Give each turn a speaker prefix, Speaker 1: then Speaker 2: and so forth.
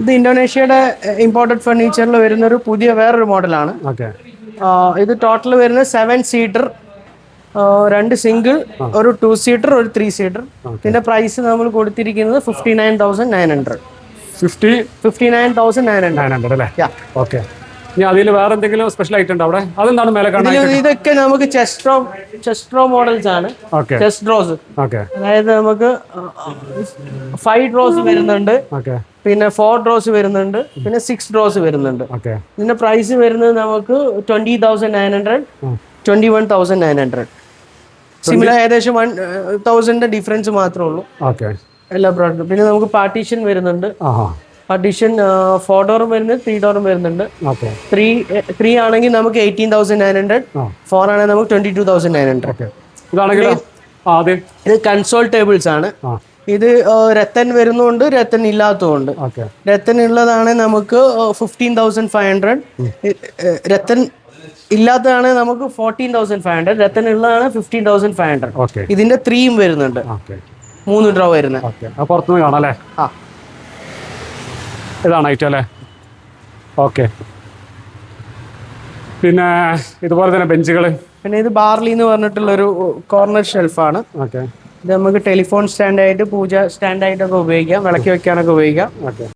Speaker 1: ഇത് ഇന്തോനേഷ്യയുടെ ഇമ്പോർട്ടഡ് ഫർണിച്ചറിൽ വരുന്ന ഒരു പുതിയ വേറൊരു മോഡലാണ്.
Speaker 2: ഓക്കെ.
Speaker 1: ഇത് ടോട്ടൽ വരുന്ന സെവൻ സീറ്റർ രണ്ട് സിംഗിൾ ഒരു ടു സീറ്റർ ഒരു ത്രീ സീറ്റർ ഇതിന്റെ പ്രൈസ് നമ്മൾ കൊടുത്തിരിക്കുന്നത് fifty nine thousand nine hundred
Speaker 2: fifty
Speaker 1: fifty nine thousand nine hundred
Speaker 2: nine hundred അല്ലേ. ഓക്കെ. ഇനി അതിൽ വേറെ എന്തെങ്കിലും സ്പെഷ്യൽ ഐറ്റം ഉണ്ടോ അവിടെ? അതെന്താണ് മേലെ കാണാൻ
Speaker 1: ഇതൊക്കെ നമുക്ക് chest drawer chest drawer models ആണ്. Chest drawers
Speaker 2: okay.
Speaker 1: അതായത് നമുക്ക് ഫൈവ് ഡ്രോസ് വരുന്നുണ്ട്.
Speaker 2: ഓക്കെ.
Speaker 1: പിന്നെ ഫോർ ഡ്രോസ് വരുന്നുണ്ട് പിന്നെ സിക്സ് ഡ്രോസ് വരുന്നുണ്ട്. ഇതിന്റെ പ്രൈസ് വരുന്നത് നമുക്ക് twenty thousand nine hundred twenty one thousand nine hundred similar ഏകദേശം വൺ തൗസൻഡിന്റെ ഡിഫറൻസ് മാത്രമേ ഉള്ളൂ.
Speaker 2: ഓക്കെ
Speaker 1: എല്ലാ പ്രോഡക്റ്റും പിന്നെ നമുക്ക് പാർട്ടീഷൻ വരുന്നുണ്ട്. പാർട്ടീഷൻ ഫോർ ഡോറും വരുന്നുണ്ട് ത്രീ ഡോറും വരുന്നുണ്ട്. ത്രീ ത്രീ ആണെങ്കിൽ നമുക്ക് eighteen thousand nine hundred four ആണെങ്കിൽ നമുക്ക് twenty two thousand nine hundred ഇത് കൺസോൾ ടേബിൾസ് ആണ്. ഇത് രത്തൻ വരുന്നുണ്ട് രത്തൻ
Speaker 2: ഇല്ലാത്തതുകൊണ്ട്
Speaker 1: രത്തൻ ഉള്ളതാണ് നമുക്ക് fifteen thousand five hundred rattan ഇല്ലാത്തതാണ് നമുക്ക് fourteen thousand five hundred rattan ഉള്ളതാണ് ഫിഫ്റ്റീൻ തൗസൻഡ് ഫൈവ് ഹൺഡ്രഡ് ഇതിന്റെ ത്രീയും വരുന്നുണ്ട്. മൂന്ന് ഡ്രോ വരുന്നത്.
Speaker 2: പുറത്തുനിന്ന് കാണാം അല്ലേ? ഇതാണ് ഐറ്റം അല്ലേ? ഓക്കെ. പിന്നെ ഇതുപോലെ തന്നെ ബെഞ്ചുകൾ
Speaker 1: പിന്നെ ഇത് ബാർലി എന്ന് പറഞ്ഞിട്ടുള്ള ഒരു കോർണർ ഷെൽഫാണ്
Speaker 2: ഓക്കെ
Speaker 1: ഇത് നമുക്ക് ടെലിഫോൺ സ്റ്റാൻഡായിട്ട് പൂജ സ്റ്റാൻഡായിട്ടൊക്കെ ഉപയോഗിക്കാം വിളക്കി വെക്കാനൊക്കെ ഉപയോഗിക്കാം.
Speaker 2: ഓക്കെ